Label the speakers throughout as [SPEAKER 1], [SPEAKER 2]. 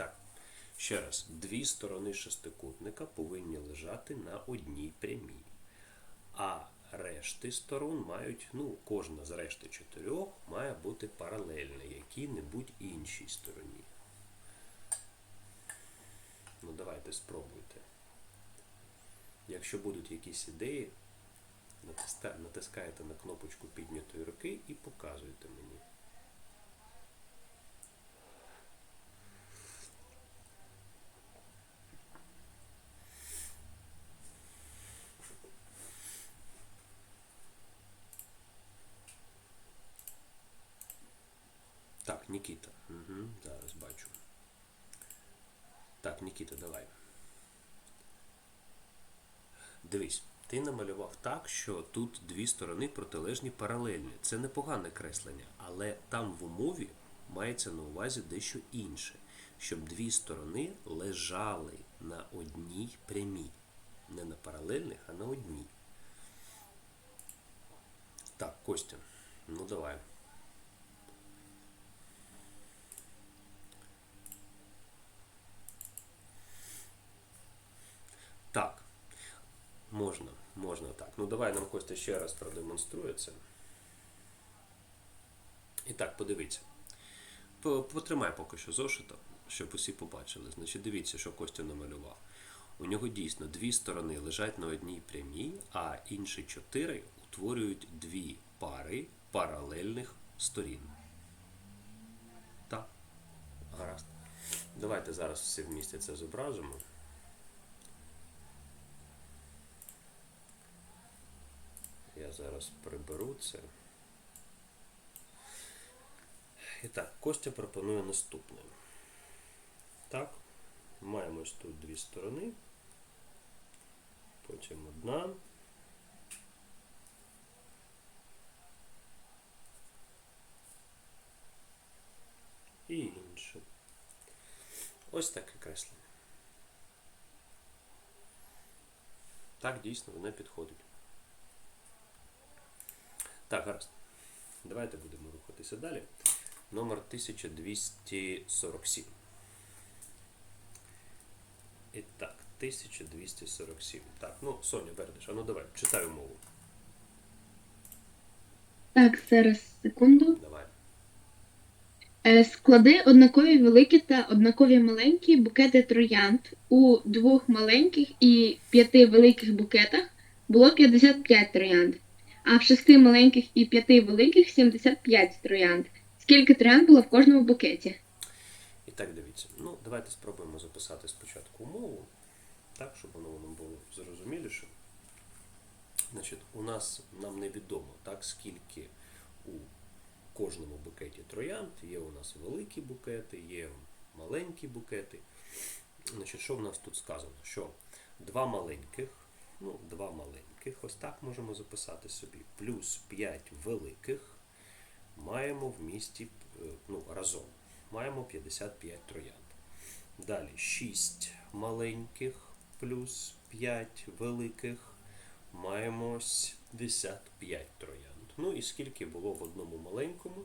[SPEAKER 1] так, ще раз, дві сторони шестикутника повинні лежати на одній прямій. А решти сторон мають, ну, кожна з решти чотирьох має бути паралельна якій-небудь іншій стороні. Ну, давайте спробуйте. Якщо будуть якісь ідеї, натискаєте на кнопочку піднятої руки і показуєте мені. Так, Нікіта. Угу, зараз бачу. Так, Нікіта, давай. Дивись, ти намалював так, що тут дві сторони протилежні паралельні. Це непогане креслення, але там в умові мається на увазі дещо інше, щоб дві сторони лежали на одній прямій. Не на паралельних, а на одній. Так, Костя, ну давай. Так, можна, можна так. Ну давай нам Костя ще раз продемонструє це. І так, подивіться. Потримай поки що зошита, щоб усі побачили. Значить, дивіться, що Костя намалював. У нього дійсно дві сторони лежать на одній прямій, а інші чотири утворюють дві пари паралельних сторін. Так, гаразд. Давайте зараз всі вмісті це зобразимо. Зараз приберу це. І так, Костя пропонує наступне. Так, маємо ось тут дві сторони. Потім одна. І інша. Ось таке креслення. Так, дійсно, воно підходить. Так, гаразд. Давайте будемо рухатися далі. Номер 1247. І так, 1247. Так, ну, Соня Бердиш, а ну давай, читай умову.
[SPEAKER 2] Так, зараз секунду.
[SPEAKER 1] Давай.
[SPEAKER 2] Е, Склади однакові великі та однакові маленькі букети троянд. У двох маленьких і п'яти великих букетах було 55 троянд, а в шести маленьких і п'яти великих 75 троянд. Скільки троянд було в кожному букеті?
[SPEAKER 1] І так, дивіться. Ну, давайте спробуємо записати спочатку умову, так, щоб воно воно було зрозуміліше. Значить, у нас нам невідомо, так, скільки у кожному букеті троянд. Є у нас великі букети, є маленькі букети. Значить, що в нас тут сказано? Що два маленьких, ну, два маленьких, ось так можемо записати собі, плюс 5 великих маємо в місті е, ну, разом. Маємо 55 троянд. Далі 6 маленьких плюс 5 великих. Маємо 75 троянд. Ну і скільки було в одному маленькому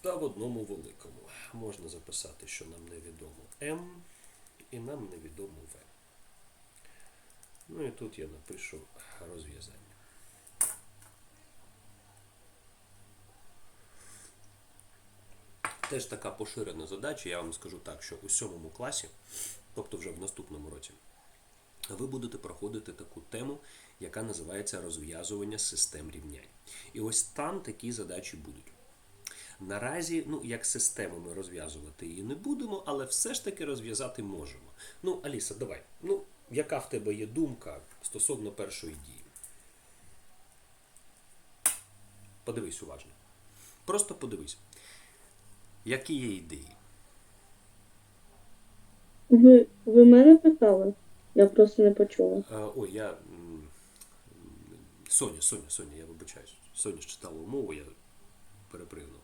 [SPEAKER 1] та в одному великому. Можна записати, що нам невідомо М і нам невідомо В. Ну і тут я напишу розв'язання. Теж така поширена задача, я вам скажу так, що у сьомому класі, тобто вже в наступному році, ви будете проходити таку тему, яка називається розв'язування систем рівнянь. І ось там такі задачі будуть. Наразі, ну, як систему ми розв'язувати її не будемо, але все ж таки розв'язати можемо. Ну, Аліса, давай. Ну, яка в тебе є думка стосовно першої дії? Подивись уважно. Просто подивись. Які є ідеї?
[SPEAKER 3] Ви, ви мене питали? Я просто не почула.
[SPEAKER 1] Е, ой, я. Соня, Соня, Соня, я вибачаюсь. Соня ж читала умову, я перепригнув.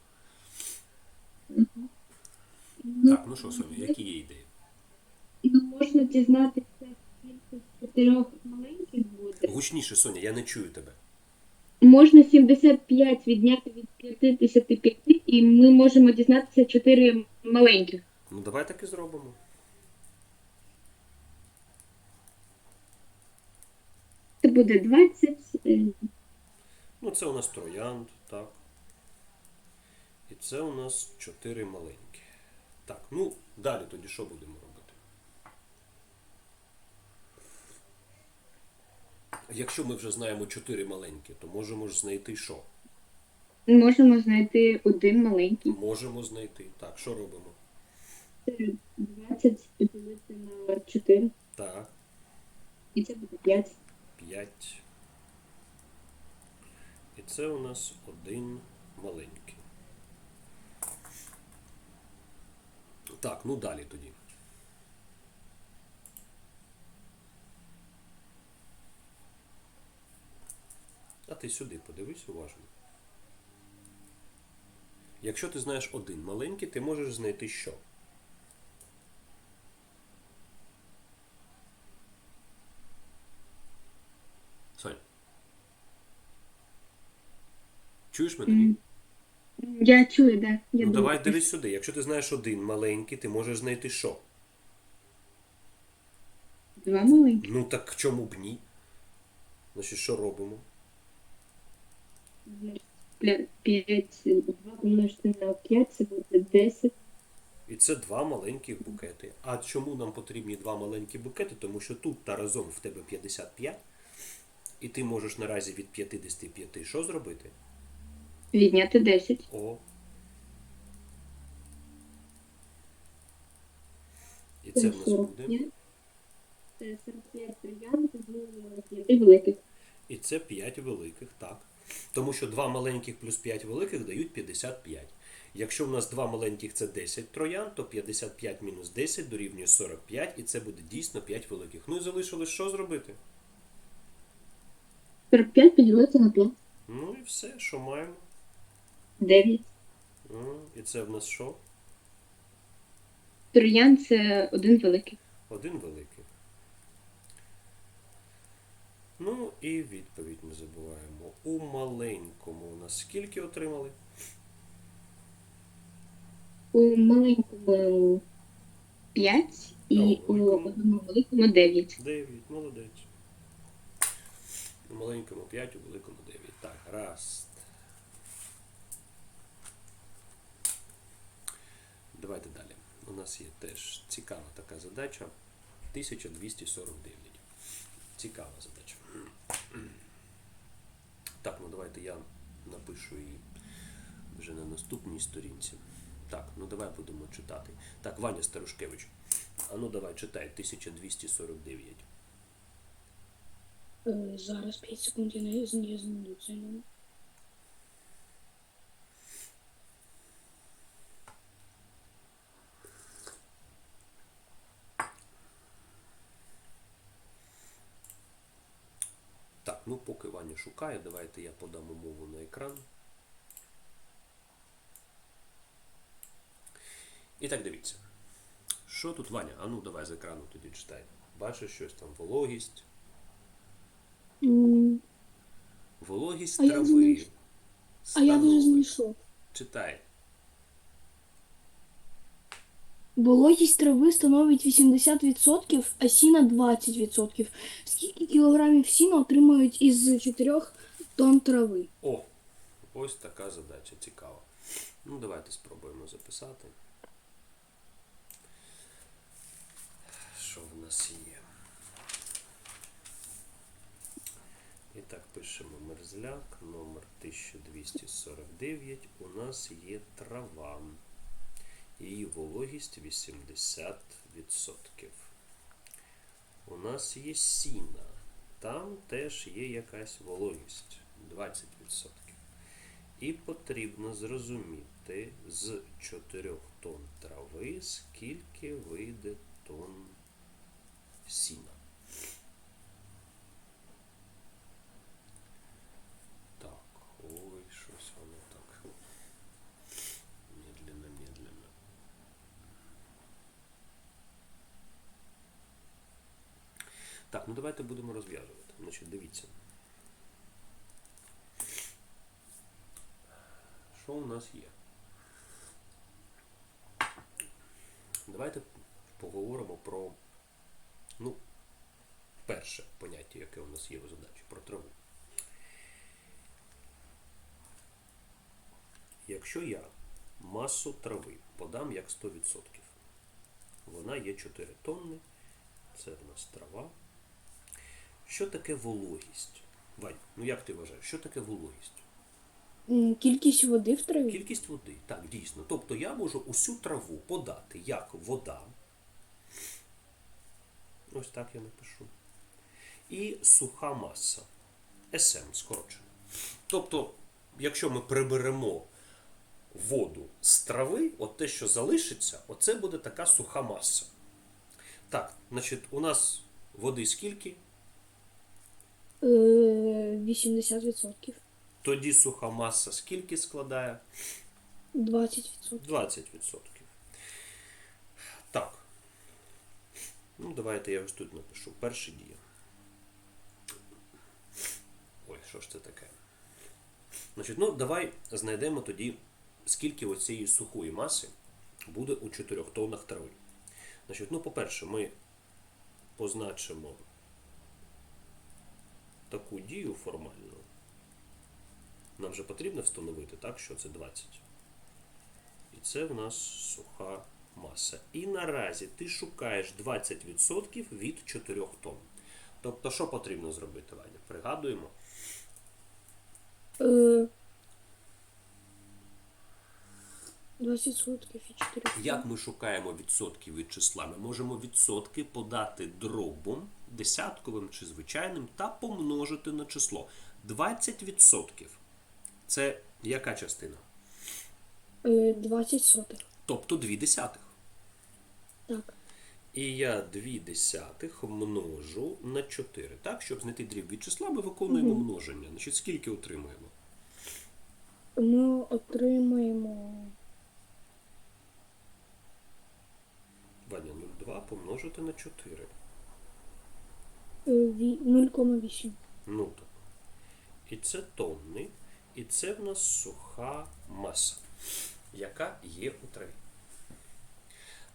[SPEAKER 1] Так, ну що, Соня, які є ідеї?
[SPEAKER 2] Ну, можна дізнатися, чотирьох маленьких буде.
[SPEAKER 1] Гучніше, Соня, я не чую тебе.
[SPEAKER 2] Можна 75 відняти від 55, і ми можемо дізнатися 4 маленьких.
[SPEAKER 1] Ну давай так і зробимо.
[SPEAKER 2] Це буде 20. е,
[SPEAKER 1] Ну, це у нас троянд, так. І це у нас чотири маленькі. Так, ну далі тоді що будемо робити? Якщо ми вже знаємо чотири маленькі, то можемо ж знайти що?
[SPEAKER 2] Можемо знайти один маленький.
[SPEAKER 1] Можемо знайти. Так, що робимо?
[SPEAKER 2] Це 20 поділити на 4.
[SPEAKER 1] Так,
[SPEAKER 2] І це буде 5.
[SPEAKER 1] 5. І це у нас один маленький. Так, ну далі тоді. А ти сюди подивись уважно. Якщо ти знаєш один маленький, ти можеш знайти що? Сонь. Чуєш мене? ні?
[SPEAKER 2] Я чую, да. Я
[SPEAKER 1] Ну
[SPEAKER 2] думаю,
[SPEAKER 1] давай дивись сюди. Якщо ти знаєш один маленький, ти можеш знайти що?
[SPEAKER 2] Два маленькі.
[SPEAKER 1] Ну так чому б ні? Значить, що робимо?
[SPEAKER 2] 5, 2 помножити на 5, це буде 10.
[SPEAKER 1] І це два маленьких букети. А чому нам потрібні два маленькі букети? Тому що тут та разом в тебе 55, і ти можеш наразі від 55 що зробити?
[SPEAKER 2] Відняти 10.
[SPEAKER 1] О. І це в нас буде.
[SPEAKER 2] Це 45 троянд з 5 великих.
[SPEAKER 1] І це 5 великих, так. Тому що 2 маленьких плюс 5 великих дають 55. Якщо в нас 2 маленьких це 10 троян, то 55 мінус 10 дорівнює 45, і це буде дійсно 5 великих. Ну і залишилось що зробити?
[SPEAKER 2] 45 поділити на 5.
[SPEAKER 1] Ну і все, що маємо.
[SPEAKER 2] 9.
[SPEAKER 1] Ну, і це в нас що?
[SPEAKER 2] Троян це один великий.
[SPEAKER 1] Один великий. Ну і відповідь не забуваємо. У маленькому у нас скільки отримали?
[SPEAKER 2] У маленькому 5 і
[SPEAKER 1] у великому
[SPEAKER 2] 9.
[SPEAKER 1] 9, молодець. У маленькому 5, у великому 9. Так, раз. Давайте далі. У нас є теж цікава така задача. 1249. Цікава задача. Так, ну давайте я напишу її вже на наступній сторінці. Так, ну давай будемо читати. Так, Ваня Старушкевич. А ну давай читай 1249.
[SPEAKER 4] Е, Зараз 5 секунд я не я знайду це. ну.
[SPEAKER 1] Так, ну поки Ваня шукає, давайте я подам умову на екран. І так дивіться. Що тут Ваня? А ну давай з екрану тоді читай. Бачиш щось там вологість. Вологість
[SPEAKER 4] А я
[SPEAKER 1] трави.
[SPEAKER 4] знайш- А я вже знайшов.
[SPEAKER 1] Читай.
[SPEAKER 4] Вологість трави становить 80%, а сіна 20%. Скільки кілограмів сіна отримують із 4 тонн трави?
[SPEAKER 1] О, ось така задача цікава. Ну, давайте спробуємо записати. Що в нас є? І так, пишемо мерзляк, номер 1249. У нас є трава. Її вологість 80%. У нас є сіна. Там теж є якась вологість 20%. І потрібно зрозуміти з 4 тонн трави, скільки вийде тонн сіна. Так, ой, щось воно так. Медленно, медленно. Так, ну давайте будемо розв'язувати. Значить, дивіться. Що у нас є? Давайте поговоримо про ну, перше поняття, яке у нас є у задачі, про траву. Якщо я масу трави подам як 100%, вона є 4 тонни, це в нас трава. Що таке вологість? Вань, ну як ти вважаєш, що таке вологість?
[SPEAKER 4] Кількість води в траві.
[SPEAKER 1] Кількість води, так, дійсно. Тобто я можу усю траву подати як вода. Ось так я напишу. І суха маса. СМ скорочено. Тобто, якщо ми приберемо воду з трави, от те, що залишиться, оце буде така суха маса. Так, значить, у нас води скільки?
[SPEAKER 4] Е, 80%.
[SPEAKER 1] Тоді суха маса скільки складає?
[SPEAKER 4] 20%.
[SPEAKER 1] 20%. Так. Ну, давайте я ось тут напишу. Перша дія. Ой, що ж це таке? Значить, ну, давай знайдемо тоді, скільки оцієї сухої маси буде у 4 тоннах трави. Значить, ну, по-перше, ми позначимо таку дію формальну. Нам же потрібно встановити, так, що це 20. І це в нас суха маса. І наразі ти шукаєш 20% від 4 тонн. Тобто, що потрібно зробити, Ваня? Пригадуємо.
[SPEAKER 4] Е, 20% і 4.
[SPEAKER 1] Як ми шукаємо відсотки від числа? Ми можемо відсотки подати дробом, десятковим чи звичайним, та помножити на число. 20% це яка частина?
[SPEAKER 4] Е, 20 сотих.
[SPEAKER 1] Тобто 2 десятих.
[SPEAKER 4] Так.
[SPEAKER 1] І я 2 десятих множу на 4. Так, щоб знайти дріб від числа, ми виконуємо множення. Значить, скільки отримуємо?
[SPEAKER 4] Ми отримаємо
[SPEAKER 1] Ваня 0,2 помножити на 4.
[SPEAKER 4] Е, ві- 0,8.
[SPEAKER 1] Ну так. І це тонни, і це в нас суха маса, яка є у траві.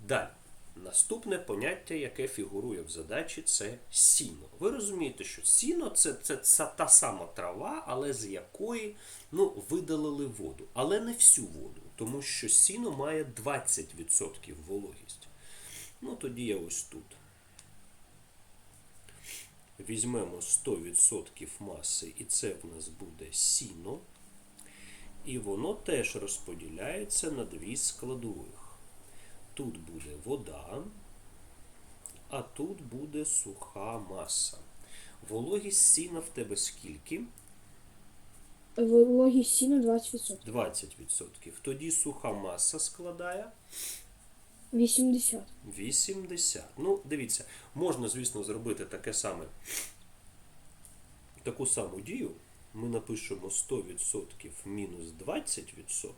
[SPEAKER 1] Далі. Наступне поняття, яке фігурує в задачі, це сіно. Ви розумієте, що сіно це, це, це та сама трава, але з якої ну, видалили воду. Але не всю воду, тому що сіно має 20% вологість. Ну, тоді я ось тут. Візьмемо 100% маси, і це в нас буде сіно. І воно теж розподіляється на дві складових. Тут буде вода, а тут буде суха маса. Вологість сіна в тебе скільки?
[SPEAKER 4] Вологість сіна 20%.
[SPEAKER 1] 20%. Тоді суха маса складає
[SPEAKER 4] 80.
[SPEAKER 1] 80. Ну, дивіться, можна, звісно, зробити таке саме, таку саму дію. Ми напишемо 100% мінус 20%.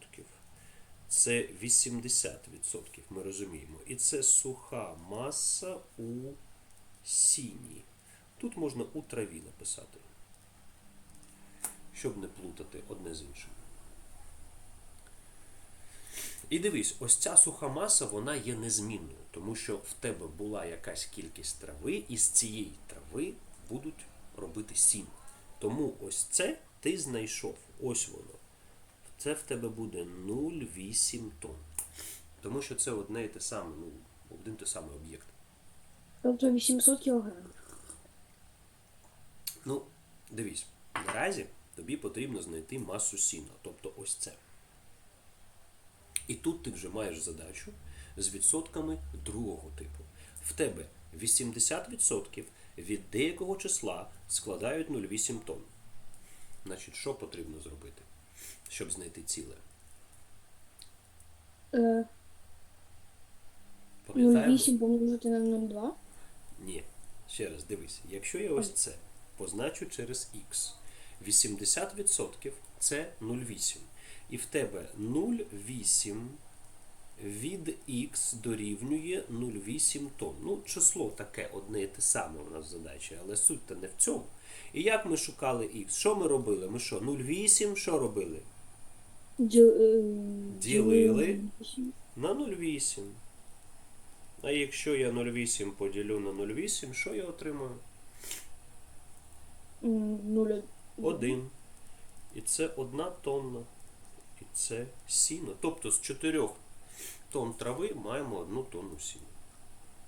[SPEAKER 1] Це 80%, ми розуміємо. І це суха маса у сіні. Тут можна у траві написати, щоб не плутати одне з іншим. І дивись, ось ця суха маса, вона є незмінною, тому що в тебе була якась кількість трави, і з цієї трави будуть робити сіно. Тому ось це ти знайшов. Ось воно. Це в тебе буде 0,8 тонн. Тому що це одне і те саме, ну, один те самий об'єкт.
[SPEAKER 4] Тобто 800 кілограмів.
[SPEAKER 1] Ну, дивись, наразі тобі потрібно знайти масу сіна, тобто ось це. І тут ти вже маєш задачу з відсотками другого типу. В тебе 80% від деякого числа складають 0,8 тонн. Значить, що потрібно зробити, щоб знайти ціле?
[SPEAKER 4] Е,
[SPEAKER 1] Пам'ятаємо?
[SPEAKER 4] 0,8 помножити на 0,2.
[SPEAKER 1] Ні. Ще раз дивись, якщо я ось це позначу через х, 80% це 0,8. І в тебе 0,8 від х дорівнює 0,8 тонн. Ну, число таке одне і те саме у нас в задачі, але суть то не в цьому. І як ми шукали х? Що ми робили? Ми що, 0,8 що робили?
[SPEAKER 4] Е,
[SPEAKER 1] Ділили. На 0,8. А якщо я 0,8 поділю на 0,8, що я
[SPEAKER 4] Нуль.
[SPEAKER 1] Один. І це одна тонна. І це сіно. Тобто з 4 тонн трави маємо 1 тонну сіна.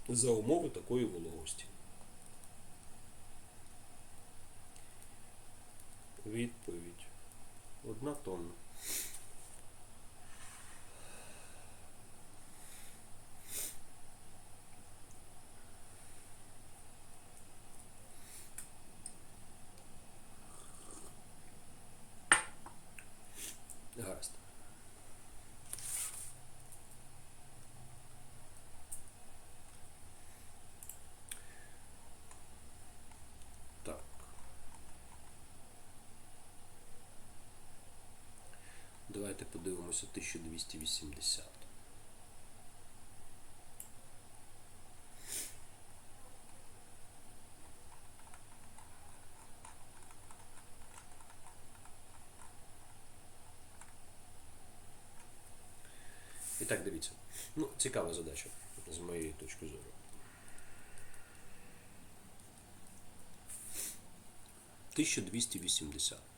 [SPEAKER 1] За умови такої вологості. Відповідь. Одна тонна. Гаразд. Так. Подивимося 1280. І так, дивіться. Ну, цікава задача з моєї точки зору. Тисяча двісті вісімдесят.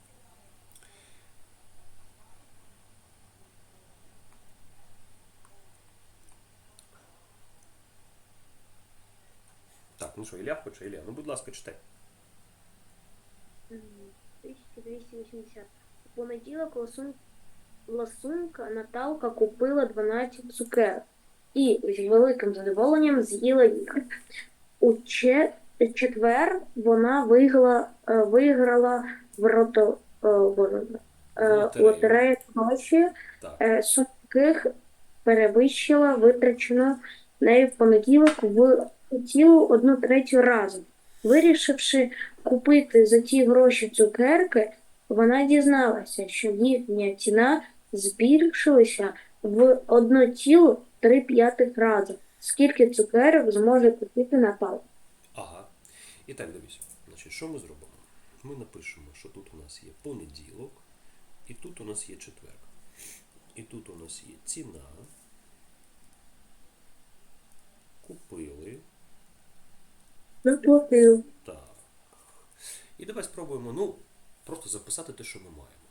[SPEAKER 1] Ну що, Ілля хоче, Ілля, ну будь ласка, читай.
[SPEAKER 3] 1280. У понеділок ласун... ласунка Наталка купила 12 цукерок і з великим задоволенням з'їла їх. У че... четвер вона виграла, е, виграла в рото... е, е,
[SPEAKER 1] Лотерею.
[SPEAKER 3] лотерею гроші,
[SPEAKER 1] Так.
[SPEAKER 3] е, яких перевищила витрачено нею в понеділок в цілу одну третю разом. Вирішивши купити за ті гроші цукерки, вона дізналася, що їхня ціна збільшилася в 1,3 п'ятих рази. Скільки цукерок зможе купити на Наталя?
[SPEAKER 1] Ага. І так, дивіться. Значить, що ми зробимо? Ми напишемо, що тут у нас є понеділок, і тут у нас є четвер. І тут у нас є ціна. Купили.
[SPEAKER 3] Заплатив.
[SPEAKER 1] Так. І давай спробуємо, ну, просто записати те, що ми маємо.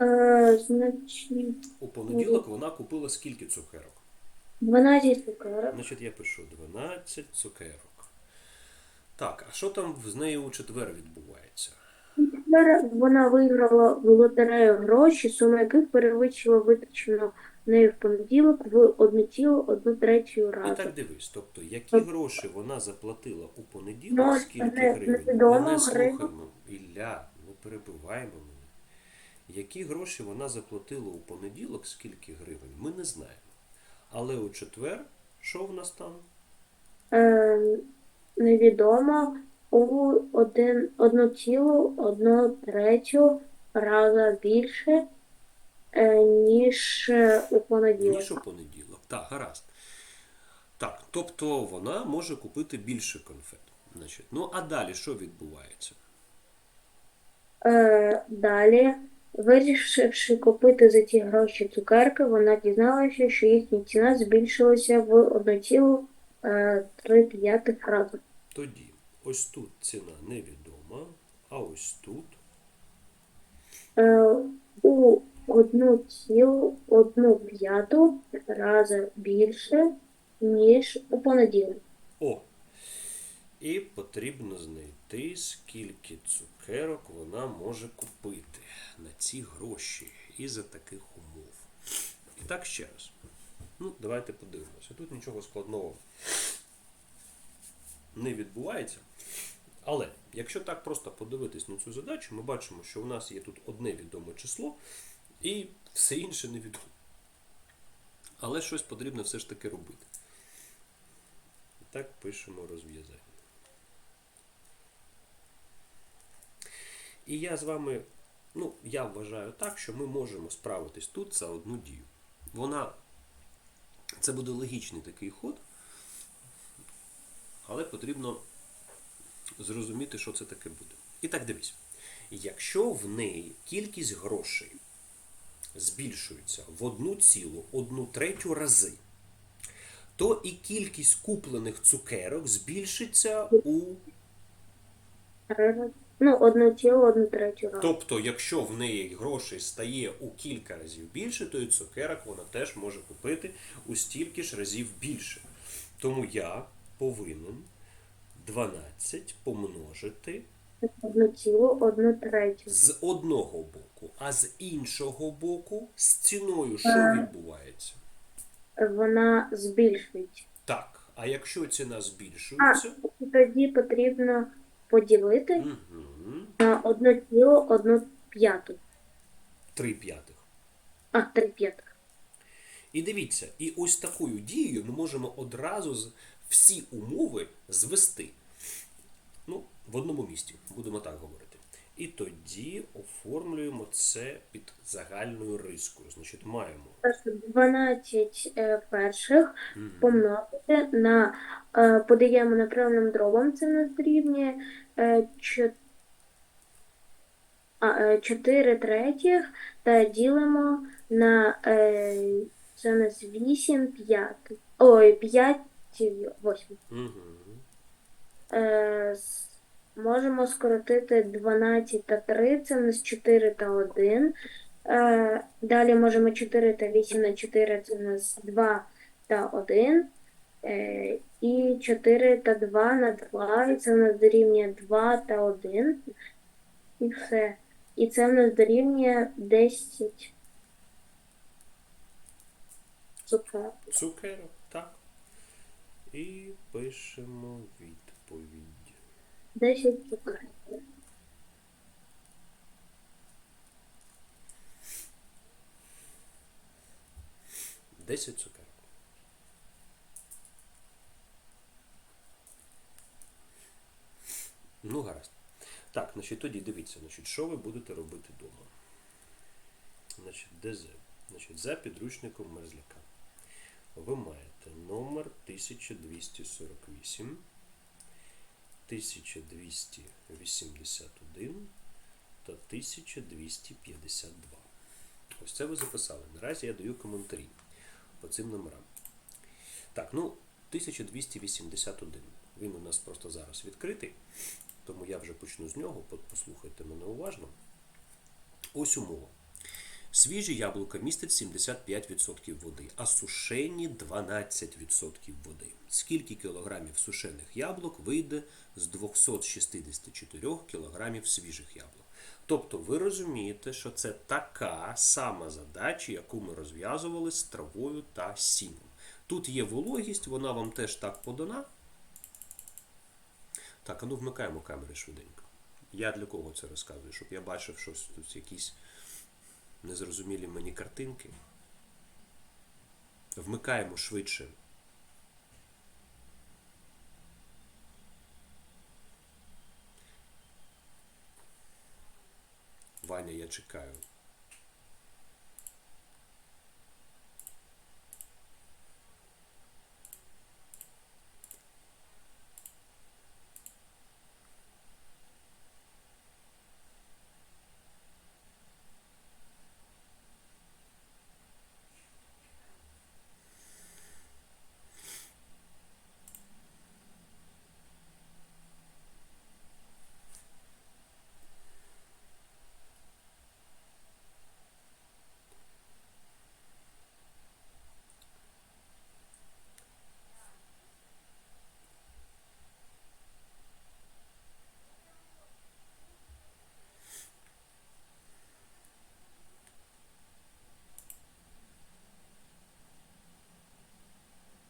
[SPEAKER 3] Е, значить,
[SPEAKER 1] У понеділок вона купила скільки цукерок?
[SPEAKER 3] 12 цукерок.
[SPEAKER 1] Значить, я пишу 12 цукерок. Так, а що там з нею у четвер відбувається?
[SPEAKER 3] Тепер вона виграла в лотерею гроші, сума яких перевищила витрачено нею в понеділок в 1,1 третю
[SPEAKER 1] І
[SPEAKER 3] разу.
[SPEAKER 1] так дивись, тобто, які гроші вона заплатила у понеділок,
[SPEAKER 3] Ну,
[SPEAKER 1] скільки
[SPEAKER 3] не-
[SPEAKER 1] гривень?
[SPEAKER 3] невідомо,
[SPEAKER 1] Ми не слухаємо. Ілля, не перебиваємо мене. Які гроші вона заплатила у понеділок, скільки гривень, ми не знаємо. Але у четвер, що в нас там?
[SPEAKER 3] Е, невідомо у один, одну цілу, одну третю раза більше, ніж е, у понеділок.
[SPEAKER 1] Ніж у понеділок. Так, гаразд. Так, тобто вона може купити більше конфет. Значить, ну а далі що відбувається?
[SPEAKER 3] Е, далі, вирішивши купити за ті гроші цукерки, вона дізналася, що їхня ціна збільшилася в 1,3 п'ятих разу.
[SPEAKER 1] Тоді ось тут ціна невідома, а ось тут
[SPEAKER 3] Е, у одну цілу, одну п'яту рази більше, ніж у понеділок.
[SPEAKER 1] О. І потрібно знайти, скільки цукерок вона може купити на ці гроші і за таких умов. І так ще раз. Ну, давайте подивимося. Тут нічого складного не відбувається. Але якщо так просто подивитись на цю задачу, ми бачимо, що у нас є тут одне відоме число і все інше невідоме. Але щось потрібно все ж таки робити. І так пишемо розв'язання. І я з вами, ну, я вважаю так, що ми можемо справитись тут за одну дію. Вона, це буде логічний такий ход, але потрібно зрозуміти, що це таке буде. І так дивись. Якщо в неї кількість грошей збільшується в одну цілу, одну третю рази, то і кількість куплених цукерок збільшиться у.
[SPEAKER 3] Ну, одну цілу, одну третю разу.
[SPEAKER 1] Тобто, якщо в неї грошей стає у кілька разів більше, то і цукерок вона теж може купити у стільки ж разів більше. Тому я повинен 12 помножити
[SPEAKER 3] Одну цілу, одну третю.
[SPEAKER 1] з одного боку, а з іншого боку, з ціною що відбувається?
[SPEAKER 3] Вона збільшується.
[SPEAKER 1] Так, а якщо ціна збільшується,
[SPEAKER 3] І тоді потрібно поділити
[SPEAKER 1] угу,
[SPEAKER 3] на одну цілу, одну п'яту.
[SPEAKER 1] 3 п'ятих.
[SPEAKER 3] А, три п'ятих.
[SPEAKER 1] І дивіться, і ось такою дією ми можемо одразу з- всі умови звести. В одному місці, будемо так говорити. І тоді оформлюємо це під загальною рискою. Значить, маємо.
[SPEAKER 3] Перше, 12 е, перших
[SPEAKER 1] Мгм.
[SPEAKER 3] помножити на, е, подаємо накривним дробом, це нас дорівнює е, чо- а, е, 4 третіх та ділимо на, це у нас 8 п'ятих. Ой, 5 восьмих.
[SPEAKER 1] Угу.
[SPEAKER 3] Е, с- можемо скоротити 12 та 3, це в нас 4 та 1. Е, далі можемо 4 та 8 на 4, це в нас 2 та 1. Е, і 4 та 2 на 2, і це в нас дорівнює 2 та 1. І все. І це в нас дорівнює 10 цукерок.
[SPEAKER 1] Цукерок, так. І пишемо відповідь.
[SPEAKER 3] 10 цукерок.
[SPEAKER 1] Десять цукерок. Ну, гаразд. Так, значить, тоді дивіться, значить, що ви будете робити вдома. Значить, ДЗ. Значить, за підручником мерзляка. Ви маєте номер 1248, 1281 та 1252. Ось це ви записали. Наразі я даю коментарі по цим номерам. Так, ну, 1281. Він у нас просто зараз відкритий, тому я вже почну з нього. Послухайте мене уважно. Ось умова. Свіжі яблука містять 75% води, а сушені 12% води. Скільки кілограмів сушених яблук вийде з 264 кілограмів свіжих яблук? Тобто ви розумієте, що це така сама задача, яку ми розв'язували з травою та сіном. Тут є вологість, вона вам теж так подана. Так, а ну вмикаємо камери швиденько. Я для кого це розказую? Щоб я бачив щось тут якісь незрозумілі мені картинки. Вмикаємо швидше. Ваня, я чекаю.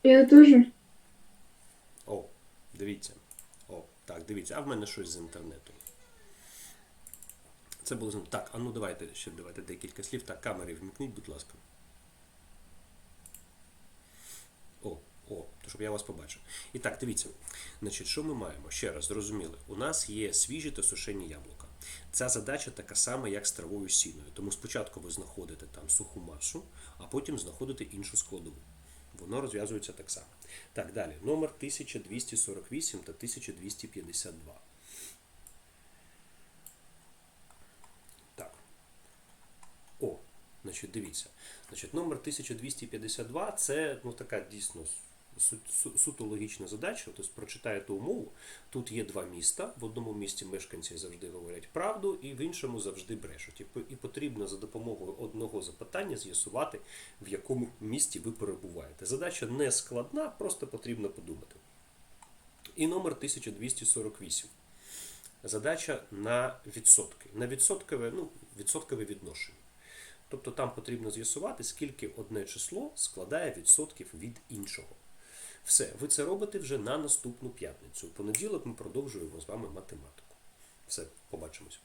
[SPEAKER 2] Я дуже.
[SPEAKER 1] О, дивіться. О, так, дивіться. А в мене щось з інтернету. Це було. Так, а ну давайте ще давайте декілька слів. Так, камери вмікніть, будь ласка. О, о, то щоб я вас побачив. І так, дивіться. Значить, що ми маємо? Ще раз зрозуміли. У нас є свіжі та сушені яблука. Ця задача така сама, як з травою сіною. Тому спочатку ви знаходите там суху масу, а потім знаходите іншу складову. Воно розв'язується так само. Так, далі. Номер 1248 та 1252. Так. О, значить, дивіться. Значить, номер 1252 це ну, така дійсно су- су- суто логічна задача. Тобто прочитаєте умову. Тут є два міста. В одному місті мешканці завжди говорять правду, і в іншому завжди брешуть. І потрібно за допомогою одного запитання з'ясувати, в якому місті ви перебуваєте. Задача не складна, просто потрібно подумати. І номер 1248. Задача на відсотки. На відсоткове, ну, відсоткове відношення. Тобто там потрібно з'ясувати, скільки одне число складає відсотків від іншого. Все, ви це робите вже на наступну п'ятницю. У понеділок ми продовжуємо з вами математику. Все, побачимось.